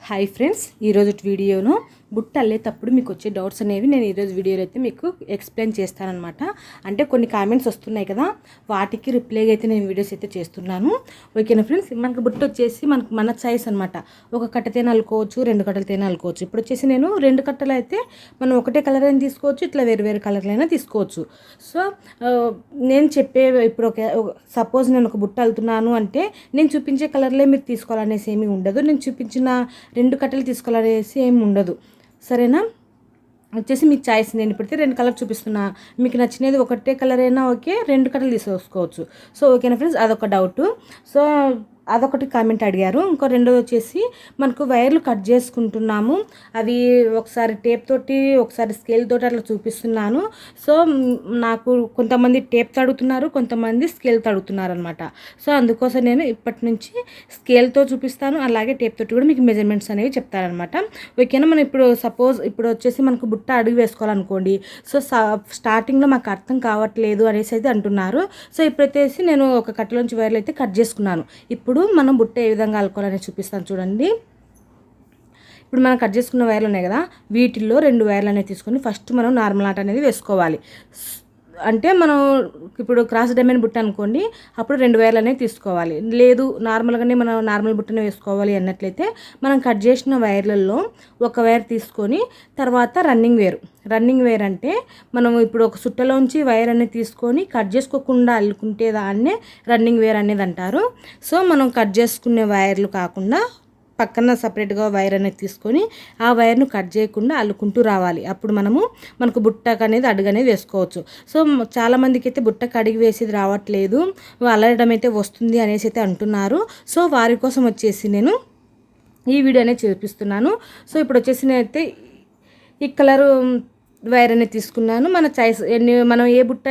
Hi friends ఈరోజు వీడియోను బుట్ట అల్లేటప్పుడు మీకు వచ్చే డౌట్స్ అనేవి నేను ఈరోజు వీడియోలో అయితే మీకు ఎక్స్ప్లెయిన్ చేస్తానన్నమాట. అంటే కొన్ని కామెంట్స్ వస్తున్నాయి కదా వాటికి రిప్లైగా అయితే నేను వీడియోస్ అయితే చేస్తున్నాను. ఓకేనా ఫ్రెండ్స్? మనకు బుట్ట వచ్చేసి మనకు మన చాయిస్ అనమాట ఒక కట్టతేనే అల్లుకోవచ్చు రెండు కట్టలతోనే అల్లుకోవచ్చు. ఇప్పుడు వచ్చేసి నేను రెండు కట్టలు అయితే మనం ఒకటే కలర్ అయినా తీసుకోవచ్చు ఇట్లా వేరు వేరు కలర్లు అయినా తీసుకోవచ్చు. సో నేను చెప్పే ఇప్పుడు ఒక సపోజ్ నేను ఒక బుట్ట అల్లుతున్నాను అంటే నేను చూపించే కలర్లే మీరు తీసుకోవాలనేసి ఏమీ ఉండదు. నేను చూపించిన రెండు కట్టలు తీసుకోవాలనేసి ఏమి ఉండదు. సరేనా? వచ్చేసి మీకు చాయిస్ నేను ఇప్పుడైతే రెండు కలర్ చూపిస్తున్నా. మీకు నచ్చినది ఒకటే కలర్ అయినా ఓకే రెండు కలర్లు తీసుకోవచ్చు. సో ఓకేనా ఫ్రెండ్స్? అదొక డౌట్. సో అదొకటి కామెంట్ అడిగారు. ఇంకో రెండోది వచ్చేసి మనకు వైర్లు కట్ చేసుకుంటున్నాము. అవి ఒకసారి టేప్ తోటి ఒకసారి స్కేల్ తోటి అట్లా చూపిస్తున్నాను. సో నాకు కొంతమంది టేప్ తడుగుతున్నారు కొంతమంది స్కేల్ తడుగుతున్నారు అనమాట సో అందుకోసం నేను ఇప్పటి నుంచి స్కేల్తో చూపిస్తాను. అలాగే టేప్ తోటి కూడా మీకు మెజర్మెంట్స్ అనేవి చెప్తారనమాట ఓకేనా? మనం ఇప్పుడు సపోజ్ ఇప్పుడు వచ్చేసి మనకు బుట్ట అడుగు వేసుకోవాలనుకోండి. సో స్టార్టింగ్లో మాకు అర్థం కావట్లేదు అనేసి అయితే అంటున్నారు. సో ఇప్పుడైతే నేను ఒక కట్టలోంచి వైర్లు అయితే కట్ చేసుకున్నాను. ఇప్పుడు మనం బుట్ట ఏ విధంగా అల్లుకోవాలని చూపిస్తాను చూడండి. ఇప్పుడు మనం కట్ చేసుకున్న వైర్లు ఉన్నాయి కదా వీటిల్లో రెండు వైర్లు అనేవి తీసుకొని ఫస్ట్ మనం నార్మల్ ఆట అనేది వేసుకోవాలి. అంటే మనం ఇప్పుడు క్రాస్ డైమండ్ బుట్ట అనుకోండి అప్పుడు రెండు వేలు అనేవి తీసుకోవాలి. లేదు నార్మల్గానే మనం నార్మల్ బుట్టనే వేసుకోవాలి అన్నట్లయితే మనం కట్ చేసిన వైర్లలో ఒక వైర్ తీసుకొని తర్వాత రన్నింగ్ వేర్. రన్నింగ్ వేర్ అంటే మనం ఇప్పుడు ఒక సుట్టలోంచి వైర్ అనేది తీసుకొని కట్ చేసుకోకుండా అల్లుకుంటే దాన్నే రన్నింగ్ వేర్ అనేది అంటారు సో మనం కట్ చేసుకునే వైర్లు కాకుండా పక్కన సపరేట్గా వైర్ అనేది తీసుకొని ఆ వైర్ను కట్ చేయకుండా అల్లుకుంటూ రావాలి. అప్పుడు మనము మనకు బుట్టకు అనేది అడుగు అనేది వేసుకోవచ్చు. సో చాలామందికి అయితే బుట్టకు అడిగి వేసేది రావట్లేదు. అల్లడం అయితే వస్తుంది అనేసి అయితే అంటున్నారు. సో వారి కోసం వచ్చేసి నేను ఈ వీడియో అనేది చూపిస్తున్నాను. సో ఇప్పుడు వచ్చేసి నేనైతే ఈ కలరు వైర్ అనేది తీసుకున్నాను. మన చాయిస్ ఎన్ని మనం ఏ బుట్ట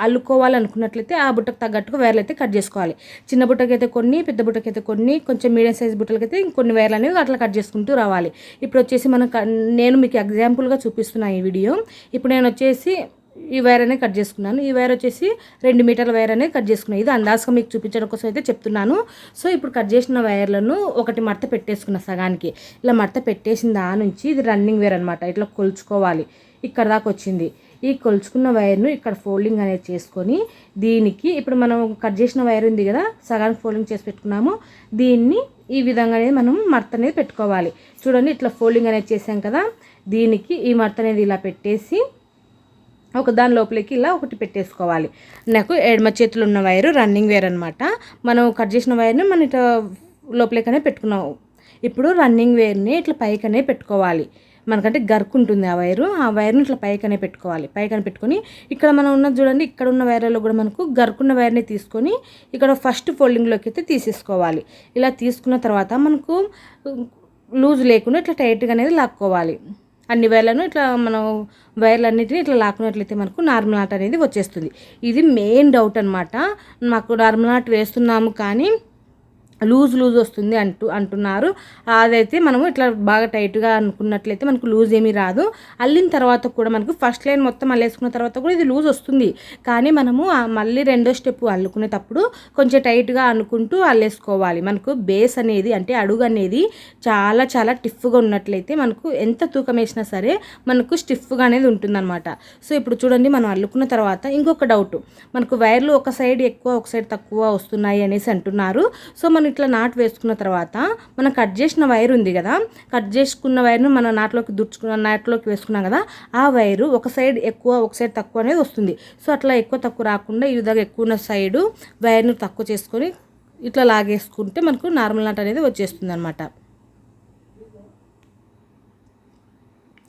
అల్లుకోవాలనుకున్నట్లయితే ఆ బుట్టకు తగ్గట్టుగా వైర్లు అయితే కట్ చేసుకోవాలి. చిన్న బుట్టకైతే కొన్ని పెద్ద బుట్టకైతే కొన్ని కొంచెం మీడియం సైజ్ బుట్టలకైతే ఇంకొన్ని వైర్లు అనేవి అట్లా కట్ చేసుకుంటూ రావాలి. ఇప్పుడు వచ్చేసి మనం క- నేను మీకు ఎగ్జాంపుల్గా చూపిస్తున్నాను ఈ వీడియో. ఇప్పుడు నేను వచ్చేసి ఈ వైర్ అనేది కట్ చేసుకున్నాను. ఈ వైర్ వచ్చేసి రెండు మీటర్ల వైర్ అనేది కట్ చేసుకున్నాను. ఇది అందాజగా మీకు చూపించడం కోసం అయితే చెప్తున్నాను. సో ఇప్పుడు కట్ చేసిన వైర్లను ఒకటి మడత పెట్టేసుకున్న సగానికి. ఇలా మడత పెట్టేసిన దాని నుంచి ఇది రన్నింగ్ వేర్ అనమాట ఇట్లా కొలుచుకోవాలి. ఇక్కడ దాకా వచ్చింది. ఈ కొలుచుకున్న వైర్ను ఇక్కడ ఫోల్డింగ్ అనేది చేసుకొని దీనికి ఇప్పుడు మనం కట్ చేసిన వైర్ ఉంది కదా సగానికి ఫోల్డింగ్ చేసి పెట్టుకున్నాము. దీన్ని ఈ విధంగా అనేది మనం మడత అనేది పెట్టుకోవాలి. చూడండి ఇట్లా ఫోల్డింగ్ అనేది చేసాం కదా దీనికి ఈ మడత అనేది ఇలా పెట్టేసి ఒక దాని లోపలికి ఇలా ఒకటి పెట్టేసుకోవాలి. నాకు ఎడమ చేతులు ఉన్న వైరు రన్నింగ్ వేర్ అనమాట మనం కట్ చేసిన వైర్ని మనం ఇట్లా లోపలికనే పెట్టుకున్నాం. ఇప్పుడు రన్నింగ్ వేర్ని ఇట్లా పైకనే పెట్టుకోవాలి. మనకంటే గర్క్ ఉంటుంది ఆ వైరు. ఆ వైర్ని ఇట్లా పైకనే పెట్టుకోవాలి. పైకనే పెట్టుకొని ఇక్కడ మనం ఉన్నది చూడండి ఇక్కడ ఉన్న వైర్లలో కూడా మనకు గరుకున్న వైర్ని తీసుకొని ఇక్కడ ఫస్ట్ ఫోల్డింగ్లోకి అయితే తీసేసుకోవాలి. ఇలా తీసుకున్న తర్వాత మనకు లూజ్ లేకుండా ఇట్లా టైట్గా అనేది లాక్కోవాలి. అన్ని వైర్లను ఇట్లా మనం వైర్లన్నింటినీ ఇట్లా లాక్కున్నట్లయితే మనకు నార్మల్ ఆట అనేది వచ్చేస్తుంది. ఇది మెయిన్ డౌట్ అనమాట మాకు నార్మల్ ఆట వేస్తున్నాము కానీ లూజ్ లూజ్ వస్తుంది అంటూ అంటున్నారు. అదైతే మనము ఇట్లా బాగా టైట్గా అనుకున్నట్లయితే మనకు లూజ్ ఏమీ రాదు. అల్లిన తర్వాత కూడా మనకు ఫస్ట్ లైన్ మొత్తం అల్లేసుకున్న తర్వాత కూడా ఇది లూజ్ వస్తుంది. కానీ మనము మళ్ళీ రెండో స్టెప్ అల్లుకునేటప్పుడు కొంచెం టైట్గా అనుకుంటూ అల్లేసుకోవాలి. మనకు బేస్ అనేది అంటే అడుగు అనేది చాలా చాలా టిఫ్గా ఉన్నట్లయితే మనకు ఎంత తూకం వేసినా సరే మనకు స్టిఫ్గా అనేది ఉంటుందన్నమాట. సో ఇప్పుడు చూడండి మనం అల్లుకున్న తర్వాత ఇంకొక డౌట్. మనకు వైర్లు ఒక సైడ్ ఎక్కువ ఒక సైడ్ తక్కువ వస్తున్నాయి అనేసి అంటున్నారు. సో మనం ఇట్లా నాటు వేసుకున్న తర్వాత మనం కట్ చేసిన వైర్ ఉంది కదా కట్ చేసుకున్న వైర్ను మనం నాట్లోకి దుడుచుకున్న నాట్లోకి వేసుకున్నాం కదా ఆ వైరు ఒక సైడ్ ఎక్కువ ఒక సైడ్ తక్కువ అనేది వస్తుంది. సో అట్లా ఎక్కువ తక్కువ రాకుండా ఈ విధంగా ఎక్కువ ఉన్న సైడు వైర్ను తక్కువ చేసుకొని ఇట్లా లాగేసుకుంటే మనకు నార్మల్ నాట్ అనేది వచ్చేస్తుంది అనమాట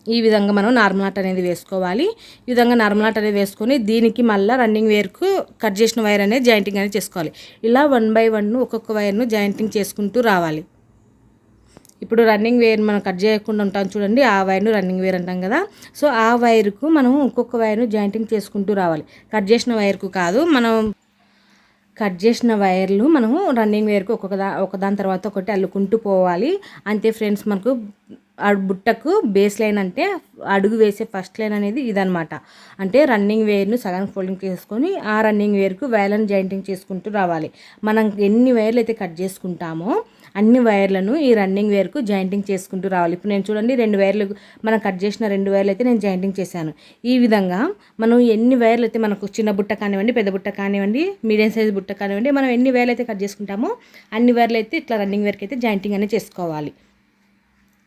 ఈ విధంగా మనం నార్మల్ ఆట అనేది వేసుకోవాలి. ఈ విధంగా నార్మల్ ఆట అనేది వేసుకొని దీనికి మళ్ళీ రన్నింగ్ వేర్కు కట్ చేసిన వైర్ అనేది జాయింటింగ్ అనేది చేసుకోవాలి. ఇలా వన్ బై వన్ ఒక్కొక్క వైర్ను జాయింటింగ్ చేసుకుంటూ రావాలి. ఇప్పుడు రన్నింగ్ వేర్ మనం కట్ చేయకుండా ఉంటాం చూడండి ఆ వైర్ను రన్నింగ్ వేర్ అంటాం కదా. సో ఆ వైర్కు మనం ఇంకొక వైర్ను జాయింటింగ్ చేసుకుంటూ రావాలి. కట్ చేసిన వైర్కు కాదు మనం కట్ చేసిన వైర్లు మనము రన్నింగ్ వేర్కు ఒక్కొక్క దా ఒకదాని తర్వాత ఒకటి అల్లుకుంటూ పోవాలి. అంతే ఫ్రెండ్స్ మనకు ఆ బుట్టకు బేస్ లైన్ అంటే అడుగు వేసే ఫస్ట్ లైన్ అనేది ఇదనమాట అంటే రన్నింగ్ వేర్ను సగం ఫోల్డింగ్ చేసుకొని ఆ రన్నింగ్ వేర్కు వైర్లను జాయింటింగ్ చేసుకుంటూ రావాలి. మనం ఎన్ని వైర్లు అయితే కట్ చేసుకుంటామో అన్ని వైర్లను ఈ రన్నింగ్ వేర్కు జాయింటింగ్ చేసుకుంటూ రావాలి. ఇప్పుడు నేను చూడండి రెండు వైర్లు మనం కట్ చేసిన రెండు వైర్లు అయితే నేను జాయింటింగ్ చేశాను. ఈ విధంగా మనం ఎన్ని వైర్లు అయితే మనకు చిన్న బుట్ట కానివ్వండి పెద్ద బుట్ట కానివ్వండి మీడియం సైజ్ బుట్ట కానివ్వండి మనం ఎన్ని వైర్లు అయితే కట్ చేసుకుంటామో అన్ని వైర్లు అయితే ఇట్లా రన్నింగ్ వేర్కి అయితే జాయింటింగ్ అనేది చేసుకోవాలి.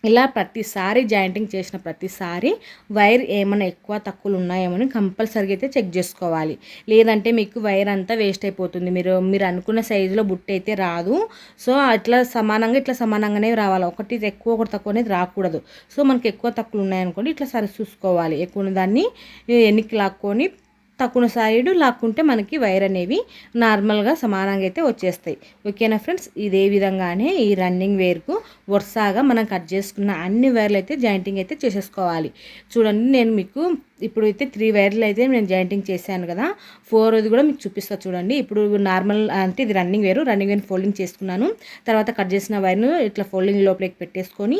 ఇలా ప్రతిసారి జాయింటింగ్ చేసిన ప్రతిసారి వైర్ ఏమైనా ఎక్కువ తక్కువలు ఉన్నాయేమో కంపల్సరీగా అయితే చెక్ చేసుకోవాలి. లేదంటే మీకు వైర్ అంతా వేస్ట్ అయిపోతుంది. మీరు మీరు అనుకున్న సైజులో బుట్ట అయితే రాదు. సో అట్లా సమానంగా ఇట్లా సమానంగానే రావాలి. ఒకటి ఎక్కువ ఒకటి తక్కువ అనేది రాకూడదు. సో మనకి ఎక్కువ తక్కువలు ఉన్నాయనుకోండి ఇట్లా సరి చూసుకోవాలి. ఎక్కువ దాన్ని ఎన్నికి లాక్కొని తక్కువ సైడ్ లాక్కుంటే మనకి వైర్ అనేవి నార్మల్గా సమానంగా అయితే వచ్చేస్తాయి. ఓకేనా ఫ్రెండ్స్? ఇదే విధంగానే ఈ రన్నింగ్ వేర్కు వరుసగా మనం కట్ చేసుకున్న అన్ని వైర్లు అయితే జాయింటింగ్ అయితే చేసేసుకోవాలి. చూడండి నేను మీకు ఇప్పుడు అయితే త్రీ వైర్లు అయితే నేను జాయింటింగ్ చేశాను కదా. ఫోర్ అది కూడా మీకు చూపిస్తా చూడండి. ఇప్పుడు నార్మల్ అంటే ఇది రన్నింగ్ వేరు రన్నింగ్ వేర్ ఫోల్డింగ్ చేసుకున్నాను. తర్వాత కట్ చేసిన వైర్ను ఇట్లా ఫోల్డింగ్ లోపలికి పెట్టేసుకొని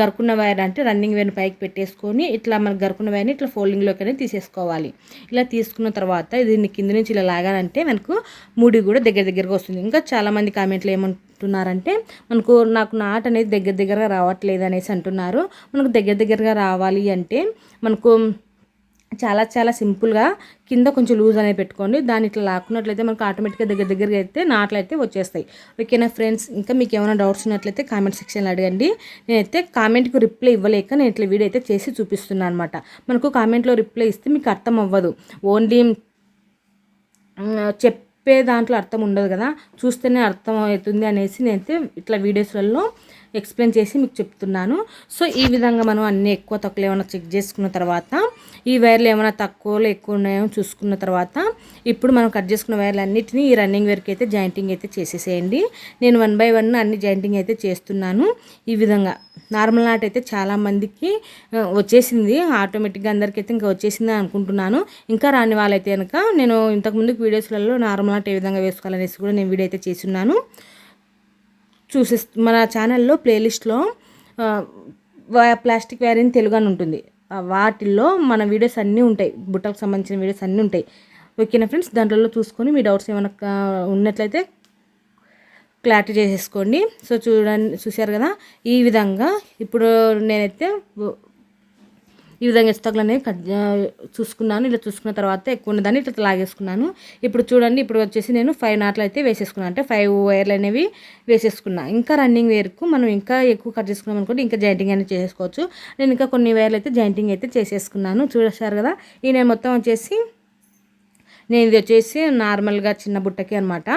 గరుకున్న వైర్ అంటే రన్నింగ్ వేర్ని పైకి పెట్టేసుకొని ఇట్లా మన గరుకున్న వైర్ని ఇట్లా ఫోల్డింగ్లోకి అనేది తీసేసుకోవాలి. ఇలా తీసుకున్న తర్వాత దీన్ని కింద నుంచి ఇలా లాగానంటే మనకు ముడి కూడా దగ్గర దగ్గరగా వస్తుంది. ఇంకా చాలామంది కామెంట్లు ఏమంటున్నారంటే మనకు నాకు నాట్ అనేది దగ్గర దగ్గరగా రావట్లేదు అనేసి అంటున్నారు. మనకు దగ్గర దగ్గరగా రావాలి అంటే మనకు చాలా చాలా సింపుల్గా కింద కొంచెం లూజ్ అనేది పెట్టుకోండి. దాన్ని ఇట్లా లాక్కున్నట్లయితే మనకు ఆటోమేటిక్గా దగ్గర దగ్గరగా అయితే నాట్లు అయితే వచ్చేస్తాయి. ఓకేనా ఫ్రెండ్స్? ఇంకా మీకు ఏమైనా డౌట్స్ ఉన్నట్లయితే కామెంట్ సెక్షన్లో అడగండి. నేనైతే కామెంట్కి రిప్లై ఇవ్వలేక నేను ఇట్లా వీడియో అయితే చేసి చూపిస్తున్నాను అనమాట మనకు కామెంట్లో రిప్లై ఇస్తే మీకు అర్థం అవ్వదు. ఓన్లీ చెప్పే దాంట్లో అర్థం ఉండదు కదా. చూస్తేనే అర్థం అవుతుంది అనేసి నేనైతే ఇట్లా వీడియోస్లలో ఎక్స్ప్లెయిన్ చేసి మీకు చెప్తున్నాను. సో ఈ విధంగా మనం అన్నీ ఎక్కువ తక్కువ ఏమైనా చెక్ చేసుకున్న తర్వాత ఈ వైర్లు ఏమైనా తక్కువలో ఎక్కువ ఉన్నాయో చూసుకున్న తర్వాత ఇప్పుడు మనం కట్ చేసుకున్న వైర్లు అన్నింటినీ ఈ రన్నింగ్ వేర్కి అయితే జాయింటింగ్ అయితే చేసేసేయండి. నేను వన్ బై వన్ అన్ని జాయింటింగ్ అయితే చేస్తున్నాను. ఈ విధంగా నార్మల్ నాట్ అయితే చాలామందికి వచ్చేసింది. ఆటోమేటిక్గా అందరికైతే ఇంకా వచ్చేసింది అనుకుంటున్నాను. ఇంకా రాని వాళ్ళైతే కనుక నేను ఇంతకుముందు వీడియోస్లలో నార్మల్ నాట్ ఏ విధంగా వేసుకోవాలనేసి కూడా నేను వీడియో అయితే చేస్తున్నాను. చూసే మన ఛానల్లో ప్లేలిస్ట్లో ప్లాస్టిక్ వైరింగ్ తెలుగు అని ఉంటుంది. వాటిల్లో మన వీడియోస్ అన్నీ ఉంటాయి. బుట్టలకు సంబంధించిన వీడియోస్ అన్నీ ఉంటాయి. ఓకేనా ఫ్రెండ్స్? దాంట్లో చూసుకొని మీ డౌట్స్ ఏమైనా ఉన్నట్లయితే క్లారిటీ చేసేసుకోండి. సో చూడండి చూశారు కదా? ఈ విధంగా ఇప్పుడు నేనైతే ఈ విధంగా ఇస్తకులు అనేవి కట్ చూసుకున్నాను. ఇలా చూసుకున్న తర్వాత ఎక్కువ ఉన్నదాన్ని ఇట్లా లాగేసుకున్నాను. ఇప్పుడు చూడండి ఇప్పుడు వచ్చేసి నేను ఫైవ్ నాట్లు అయితే వేసేసుకున్నాను అంటే ఫైవ్ వైర్లు అనేవి వేసేసుకున్నా. ఇంకా రన్నింగ్ వేర్కు మనం ఇంకా ఎక్కువ కట్ చేసుకున్నాం అనుకోండి ఇంకా జాయింటింగ్ అనేది చేసేసుకోవచ్చు నేను ఇంకా కొన్ని వైర్లు అయితే జాయింటింగ్ అయితే చేసేసుకున్నాను. చూసారు కదా ఈ నేను మొత్తం వచ్చేసి నేను ఇది వచ్చేసి నార్మల్గా చిన్న బుట్టకి అనమాట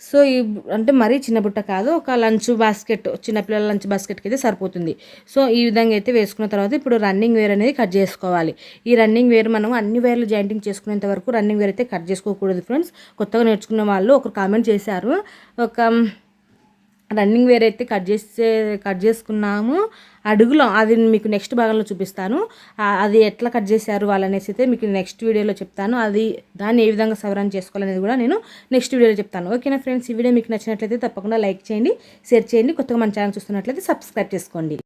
సో ఈ అంటే మరీ చిన్న బుట్ట కాదు ఒక లంచ్ బాస్కెట్ చిన్నపిల్లల లంచ్ బాస్కెట్కి అయితే సరిపోతుంది. సో ఈ విధంగా అయితే వేసుకున్న తర్వాత ఇప్పుడు రన్నింగ్ వేర్ అనేది కట్ చేసుకోవాలి. ఈ రన్నింగ్ వేర్ మనం అన్ని వేర్లు జాయింటింగ్ చేసుకునేంత వరకు రన్నింగ్ వేర్ అయితే కట్ చేసుకోకూడదు ఫ్రెండ్స్. కొత్తగా నేర్చుకున్న వాళ్ళు ఒకరు కామెంట్ చేశారు. ఒక రన్నింగ్ వేర్ అయితే కట్ చేసే కట్ చేసుకున్నాము. అడుగులో అది మీకు నెక్స్ట్ భాగంలో చూపిస్తాను. అది ఎట్లా కట్ చేశారు వాళ్ళనేసి అయితే మీకు నెక్స్ట్ వీడియోలో చెప్తాను. అది దాన్ని ఏ విధంగా సవరణ చేసుకోవాలనేది కూడా నేను నెక్స్ట్ వీడియోలో చెప్తాను. ఓకేనా ఫ్రెండ్స్? ఈ వీడియో మీకు నచ్చినట్లయితే తప్పకుండా లైక్ చేయండి షేర్ చేయండి. కొత్తగా మన ఛానల్ చూస్తున్నట్లయితే సబ్స్క్రైబ్ చేసుకోండి.